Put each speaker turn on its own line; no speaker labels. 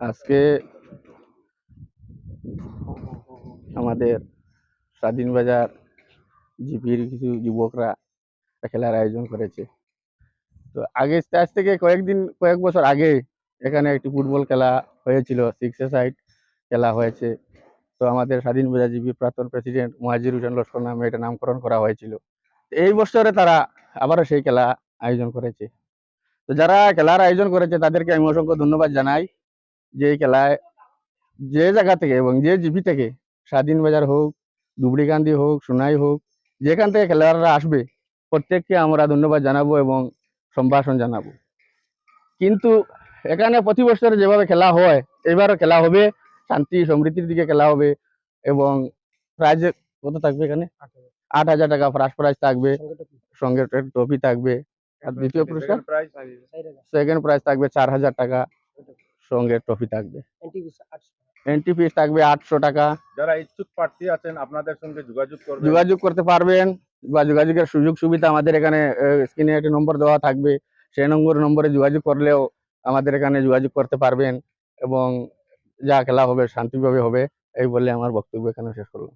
আজকে আমাদের স্বাধীন বাজার জিপির কিছু যুবকরা খেলার আয়োজন করেছে। তো আগে আজ থেকে কয়েকদিন, কয়েক বছর আগে এখানে একটি ফুটবল খেলা হয়েছিল সিক্স সাইড খেলা হয়েছে। তো আমাদের স্বাধীন বাজার জিপির প্রাক্তন প্রেসিডেন্ট মহাজির হোসেন লস্কর নামে এটা নামকরণ করা হয়েছিল। এই বছরে তারা আবারও সেই খেলা আয়োজন করেছে। তো যারা খেলার আয়োজন করেছে তাদেরকে আমি অসংখ্য ধন্যবাদ জানাই। যে খেলায় যে জায়গা থেকে এবং যে জিপি থেকে স্বাধীন বাজার হোক দুবড়িকান্দি হোক সোনাই হোক যেখান থেকে খেলোয়াড়রা আসবে প্রত্যেককে আমরা ধন্যবাদ জানাব এবং সম্ভাষণ জানাব। কিন্তু এখানে প্রতি বছর যেভাবে খেলা হয় এবারও খেলা হবে শান্তি সমৃদ্ধির দিকে খেলা হবে এবং প্রাইজ কত থাকবে এখানে? আট হাজার টাকা ফার্স্ট প্রাইজ থাকবে সঙ্গে ট্রফি থাকবে আর দ্বিতীয় পুরস্কার? সেকেন্ড প্রাইজ থাকবে চার হাজার টাকা। সঙ্গে ট্রফি থাকবে। এন্ট্রি ফিস থাকবে আটশো টাকা।
যারা ইচ্ছুক প্রার্থী আছেন আপনাদের সঙ্গে যোগাযোগ করবেন।
যোগাযোগ করতে পারবেন বা যোগাযোগের সুযোগ সুবিধা আমাদের এখানে স্ক্রিনে একটি নম্বর দেওয়া থাকবে। সেই নম্বর নম্বরে যোগাযোগ করলেও আমাদের এখানে যোগাযোগ করতে পারবেন এবং যা খেলা হবে শান্তিভাবে হবে এই বলে আমার বক্তব্য এখানে শেষ করলাম।